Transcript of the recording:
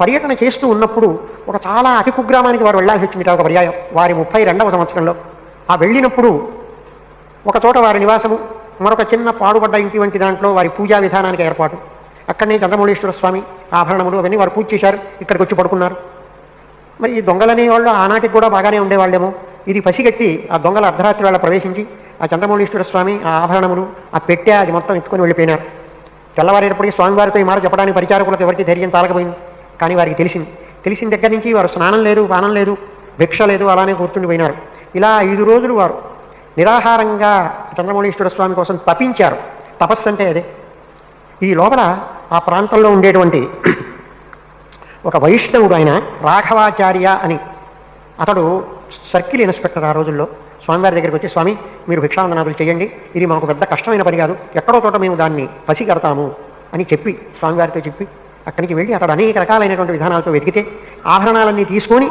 పర్యటన చేస్తూ ఉన్నప్పుడు ఒక చాలా అతి కుగ్రామానికి వారు వెళ్ళాల్సి వచ్చింది. ఒక పర్యాయం. వారి ముప్పై రెండవ సంవత్సరంలో. ఆ వెళ్ళినప్పుడు ఒక చోట వారి నివాసము మరొక చిన్న పాడుపడ్డ ఇంటి వంటి దాంట్లో వారి పూజా విధానానికి ఏర్పాటు. అక్కడనే చంద్రమౌళేశ్వర స్వామి ఆభరణములు అవన్నీ వారు పూజ చేశారు. ఇక్కడికి వచ్చి పడుకున్నారు. మరి ఈ దొంగలనే వాళ్ళు ఆనాటికి కూడా బాగానే ఉండేవాళ్ళేమో. ఇది పసిగట్టి ఆ దొంగల అర్ధరాత్రి వాళ్ళ ప్రవేశించి ఆ చంద్రమౌళేశ్వర స్వామి ఆ ఆభరణములు ఆ పెట్టె అది మొత్తం ఎత్తుకొని వెళ్ళిపోయినారు. తెల్లవారేటప్పటికి స్వామివారితో ఈ మాట చెప్పడానికి పరిచారకులకు ఎవరికి ధైర్యం తాలకపోయింది కానీ వారికి తెలిసింది. తెలిసిన దగ్గర నుంచి వారు స్నానం లేదు పానం లేదు భిక్ష లేదు అలానే కూర్చుండిపోయినారు ఇలా ఐదు రోజులు వారు నిరాహారంగా చంద్రమౌళీశ్వర స్వామి కోసం తపించారు. తపస్సు అంటే అదే. ఈ లోపల ఆ ప్రాంతంలో ఉండేటువంటి ఒక వైష్ణవుడు ఆయన రాఘవాచార్య అని అతడు సర్కిల్ ఇన్స్పెక్టర్ ఆ రోజుల్లో. స్వామివారి దగ్గరికి వచ్చి స్వామి మీరు భిక్షావందనాదులు చేయండి. ఇది మాకు పెద్ద కష్టమైన పని కాదు. ఎక్కడో చోట మేము దాన్ని పసిగడతాము అని చెప్పి స్వామివారితో చెప్పి అక్కడికి వెళ్ళి అతడు అనేక రకాలైనటువంటి విధానాలతో వెతికితే ఆభరణాలన్నీ తీసుకొని